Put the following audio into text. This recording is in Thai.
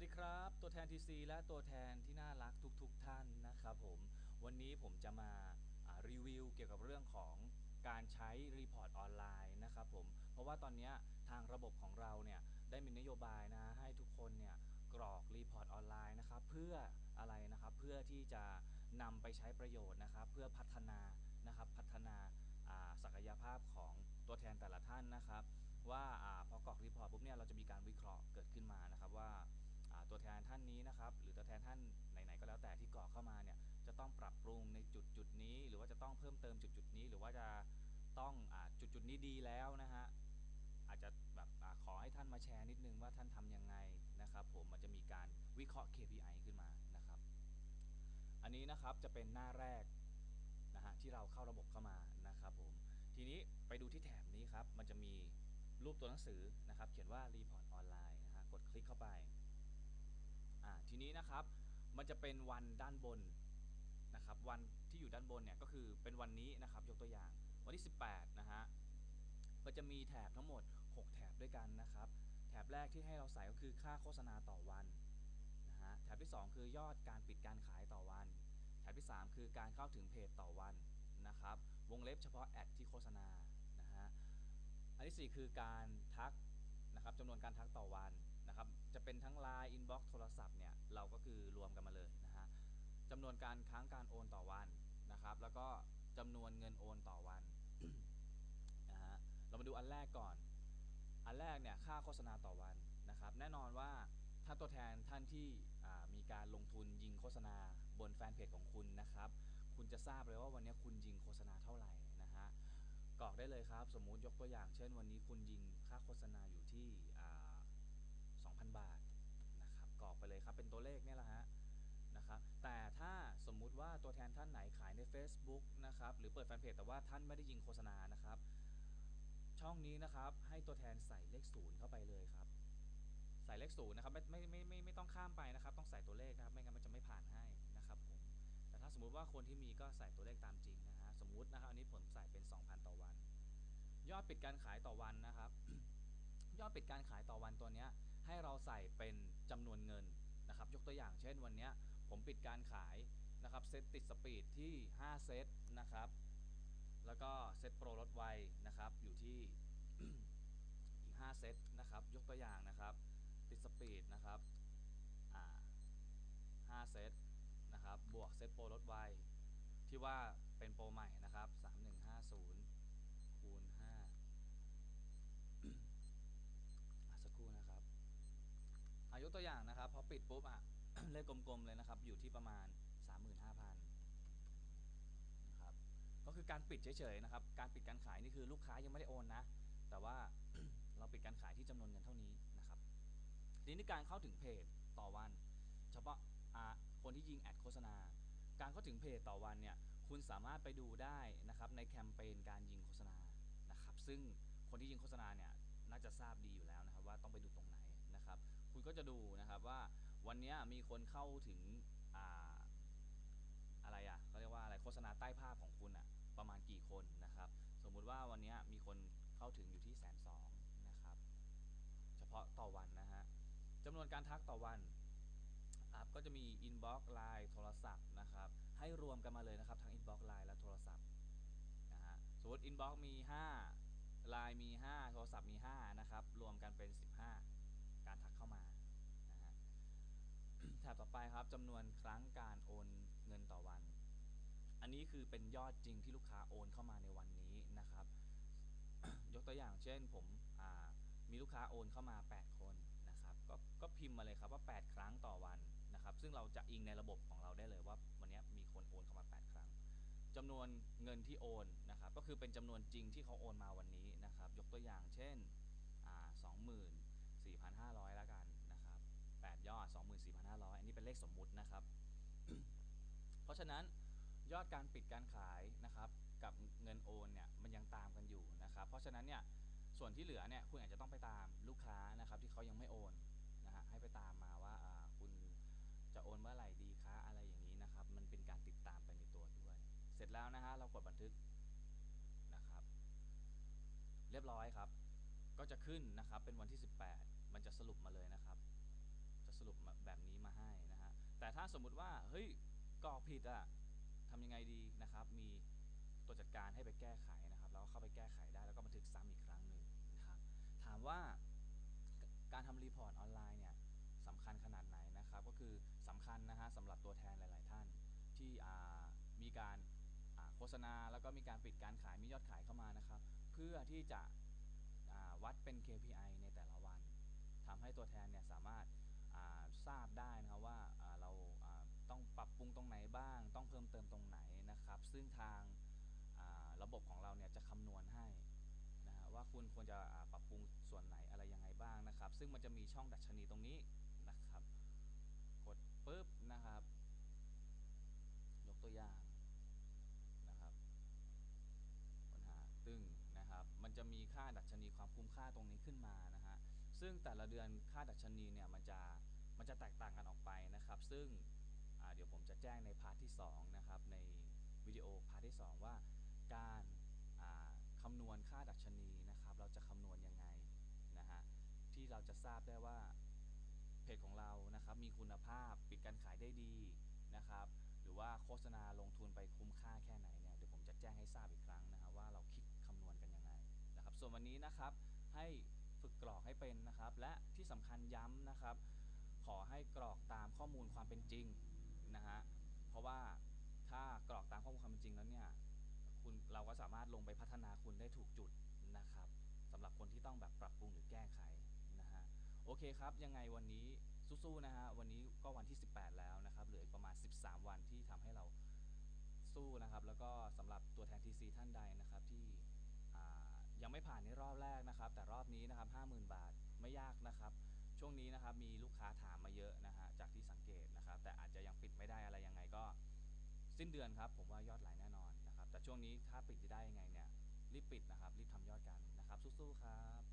วัสดีครับ ตัวแทน TC และตัวแทนที่น่ารักทุกๆทท่านนะครับผม วันนี้ผมจะมารีวิวเกี่ยวกับเรื่องของการใช้รีพอร์ตออนไลน์นะครับผม เพราะว่าตอนนี้ทางระบบของเราเนี่ยได้มีนโยบายนะให้ทุกคนเนี่ยกรอกรีพอร์ตออนไลน์นะครับเพื่ออะไรนะครับเพื่อที่จะนำไปใช้ประโยชน์นะครับ เพื่อพัฒนานะครับพัฒนาศักยภาพของตัวแทนแต่ละท่านนะครับ ว่าอพอกรอกรีพอร์ตปุ๊บเนี่ยเราจะมีการวิเคราะห์เกิดขึ้นมานะครับว่า ตัวแทนท่านนี้นะครับ หรือตัวแทนท่านไหนๆก็แล้วแต่ที่กรอกเข้ามาเนี่ยจะต้องปรับปรุงในจุดจุดๆนี้ หรือว่าจะต้องเพิ่มเติมจุดจุดๆนี้ หรือว่าจะต้องอจุดจุดๆนี้ดีแล้วนะฮะอาจจะแบบอขอให้ท่านมาแชร์นิดนึงว่าท่านทำยังไงนะครับ ผมมันจะมีการวิเคราะห์ KPI ขึ้นมานะครับ อันนี้นะครับจะเป็นหน้าแรกนะฮะที่เราเข้าระบบเข้ามานะครับผมทีนี้ไปดูที่แถบนี้ครับ มันจะมีรูปตัวหนังสือนะครับ เขียนว่า Report ออนไลน์นะฮะกดคลิกเข้าไป อ่าทีนี้นะครับมันจะเป็นวันด้านบนนะครับวันที่อยู่ด้านบนเนี่ยก็คือเป็นวันนี้นะครับยกตัวอย่างวันที่ 18นะฮะก็จะมีแถบทั้งหมด 6 แถบด้วยกันนะครับ แถบแรกที่ให้เราใส่ก็คือค่าโฆษณาต่อวันนะฮะแถบที่ 2 คือยอดการปิดการขายต่อวัน แถบที่ 3 คือการเข้าถึงเพจต่อวันนะครับ วงเล็บเฉพาะแอดที่โฆษณานะฮะอันที่ 4 คือการทักนะครับจำนวนการทักต่อวัน นะครับ จะเป็นทั้ง Line Inbox โทรศัพท์เนี่ยเราก็คือรวมกันมาเลยนะฮะจำนวนการค้างการโอนต่อวันนะครับ แล้วก็จำนวนเงินโอนต่อวันนะฮะเรามาดูอันแรกก่อน อันแรกเนี่ยค่าโฆษณาต่อวันนะครับ แน่นอนว่าถ้าตัวแทนท่านที่มีการลงทุนยิงโฆษณาบนแฟนเพจของคุณนะครับ คุณจะทราบเลยว่าวันนี้คุณยิงโฆษณาเท่าไหร่นะฮะกรอกได้เลยครับ สมมุติยกตัวอย่าง เช่นวันนี้คุณยิงค่าโฆษณาอยู่ที่อ่า2,000 บาทนะครับกรอก ไปเลยครับ เป็นตัวเลขเนี่ยแหละฮะนะครับแต่ถ้าสมมุติว่าตัวแทนท่านไหนขายใน Facebook นะครับหรือเปิดแฟนเพจแต่ว่าท่านไม่ได้ยิงโฆษณานะครับ ช่องนี้นะครับให้ตัวแทนใส่เลขศูนย์เข้าไปเลยครับ ใส่เลขศูนย์นะครับไม่ไม่ไม่ไม่ไม่ต้องข้ามไปนะครับ ต้องใส่ตัวเลขนะครับ ไม่งั้นมันจะไม่ผ่านให้นะครับผมแต่ถ้าสมมุติว่าคนที่มีก็ใส่ตัวเลขตามจริงนะฮะสมมุตินะครับอันนี้ผมใส่เป็น 2,000 ต่อวัน ยอดปิดการขายต่อวันนะครับ ยอดปิดการขายต่อวันตัวเนี้ยให้เราใส่เป็นจำนวนเงิน นะครับยกตัวอย่างเช่นวันนี้ผมปิดการขายนะครับเซตติดสปีดที่ 5 เซตนะครับ แล้วก็เซตโปรลดไวนะครับอยู่ที่อีก 5 เซตนะครับยกตัวอย่างนะครับติดสปีดนะครับอ่า5เซตนะครับบวกเซตโปรลดไวที่ว่าเป็นโปรใหม่นะครับ 3150 คูณ 5 อะสักครู่นะครับอาย กตัวอย่างนะครับพอปิดปุ๊บอะ เลขกลมๆเลยนะครับ อยู่ที่ประมาณ 35,000นะครับก็คือการปิดเฉยๆนะครับ การปิดการขายนี่คือลูกค้ายังไม่ได้โอนนะ แต่ว่าเราปิดการขายที่จำนวนเงินเท่านี้นะครับทีนี้การเข้าถึงเพจต่อวัน เฉพาะคนที่ยิงแอดโฆษณา การเข้าถึงเพจต่อวันเนี่ยคุณสามารถไปดูได้นะครับในแคมเปญการยิงโฆษณานะครับ ซึ่งคนที่ยิงโฆษณาเนี่ยน่าจะทราบดีอยู่แล้วนะครับว่าต้องไปดูตรงไหนนะครับ คุณก็จะดูนะครับว่าวันนี้มีคนเข้าถึงอ่าอะไรอะเขาเรียกว่าอะไรโฆษณาใต้ภาพของคุณอะประมาณกี่คนนะครับ สมมุติว่าวันนี้มีคนเข้าถึงอยู่ที่แสนสองนะครับ เฉพาะต่อวันนะฮะจำนวนการทักต่อวันอะก็จะมี inbox line โทรศัพท์นะครับ ให้รวมกันมาเลยนะครับ ทั้ง inbox line และโทรศัพท์นะฮะสมมติ inbox มี 5 line มี 5 โทรศัพท์มี 5 นะครับ รวมกันเป็น 15 การทักเข้ามานะฮะ แถบต่อไปครับจำนวนครั้งการโอนเงินต่อวัน อันนี้คือเป็นยอดจริงที่ลูกค้าโอนเข้ามาในวันนี้นะครับ ยกตัวอย่างเช่นผมมีลูกค้าโอนเข้ามา 8 คนนะครับก็ก็พิมพ์มาเลยครับว่า 8 ครั้งต่อวันนะครับ ซึ่งเราจะอิงในระบบของเราได้เลยว่าวันนี้มีคนโอนเข้ามา 8 ครั้งจำนวนเงินที่โอนนะครับ ก็คือเป็นจำนวนจริงที่เขาโอนมาวันนี้นะครับ ยกตัวอย่างเช่นอ่า24,500ล้วกันนะครับ 8 ยอด 24,500 อันนี้เป็นเลขสมมุตินะครับ เพราะฉะนั้นยอดการปิดการขายนะครับ กับเงินโอนเนี่ยมันยังตามกันอยู่นะครับ เพราะฉะนั้นเนี่ยส่วนที่เหลือเนี่ยคุณอาจจะต้องไปตามลูกค้านะครับ ที่เขายังไม่โอนนะฮะให้ไปตามมาว่าอ่าคุณจะโอนเมื่อไหร่ดีคะอะไรอย่างนี้นะครับ มันเป็นการติดตามไปในตัวด้วย เสร็จแล้วนะฮะเรากดบันทึกนะครับ เรียบร้อยครับ ก็จะขึ้นนะครับเป็นวันที่ 18 มันจะสรุปมาเลยนะครับ จะสรุปมา ถ้าสมมุติว่าเฮ้ยกรอกผิดอะทำยังไงดีนะครับ มีตัวจัดการให้ไปแก้ไขนะครับแล้วเข้าไปแก้ไขได้แล้วก็บันทึกซ้ำอีกครั้งหนึ่งนะครับ ถามว่าการทำรีพอร์ตออนไลน์เนี่ยสำคัญขนาดไหนนะครับ ก็คือสำคัญนะฮะสำหรับตัวแทนหลาย ๆ ท่านที่มีการโฆษณาแล้วก็มีการปิดการขายมียอดขายเข้ามานะครับ เพื่อที่จะวัดเป็น KPI ในแต่ละวันทำให้ตัวแทนเนี่ยสามารถทราบได้นะครับว่าอ่าเราอ่าต้อง ปรับปรุงตรงไหนบ้าง ต้องเพิ่มเติมตรงไหนนะครับ ซึ่งทางาระบบของเราเนี่ยจะคำนวณให้นะว่าคุณควรจะปรับปรุงส่วนไหนอะไรยังไงบ้างนะครับ ซึ่งมันจะมีช่องดัชนีตรงนี้นะครับ กดปุ๊บนะครับ ยกตัวอย่างนะครับปัญหาตึงนะครับ มันจะมีค่าดัชนีความคุ้มค่าตรงนี้ขึ้นมานะฮะซึ่งแต่ละเดือนค่าดัชนีเนี่ยมันจะมันจะแตกต่างกันออกไปนะครับ ซึ่ง ดี๋ยวผมจะแจ้งในพาร์ทที่สองนะครับในวิดีโอพาร์ทที่สองว่าการอ่าคำนวณค่าดัชนีนะครับ เราจะคำนวณยังไงนะฮะที่เราจะทราบได้ว่าเพจของเรานะครับมีคุณภาพปิดการขายได้ดีนะครับ หรือว่าโฆษณาลงทุนไปคุ้มค่าแค่ไหนเนี่ยเดี๋ยวผมจะแจ้งให้ทราบอีกครั้งนะครับว่าเราคิดคำนวณกันยังไงนะครับ ส่วนวันนี้นะครับให้ฝึกกรอกให้เป็นนะครับ และที่สำคัญย้ำนะครับ ขอให้กรอกตามข้อมูลความเป็นจริง นะฮะ เพราะว่าถ้ากรอกตามข้อมูลความเป็นจริงแล้วเนี่ยคุณเราก็สามารถลงไปพัฒนาคุณได้ถูกจุดนะครับสำหรับคนที่ต้องแบบปรับปรุงหรือแก้ไขนะฮะโอเคครับยังไงวันนี้สู้ๆนะฮะวันนี้ก็วันที่ 18 แล้วนะครับเหลืออีกประมาณ 13 วันที่ทำให้เราสู้นะครับ แล้วก็สำหรับตัวแทน TC ท่านใดนะครับที่ยังไม่ผ่านในรอบแรกนะครับ แต่รอบนี้นะครับ 50,000 บาทไม่ยากนะครับ ช่วงนี้นะครับมีลูกค้าถามมาเยอะนะฮะจากที่สัง สิ้นเดือนครับผมว่ายอดไหลแน่นอนนะครับแต่ช่วงนี้ถ้าปิดจะได้ยังไงเนี่ยรีบปิดนะครับรีบทำยอดกันนะครับสู้ๆครับ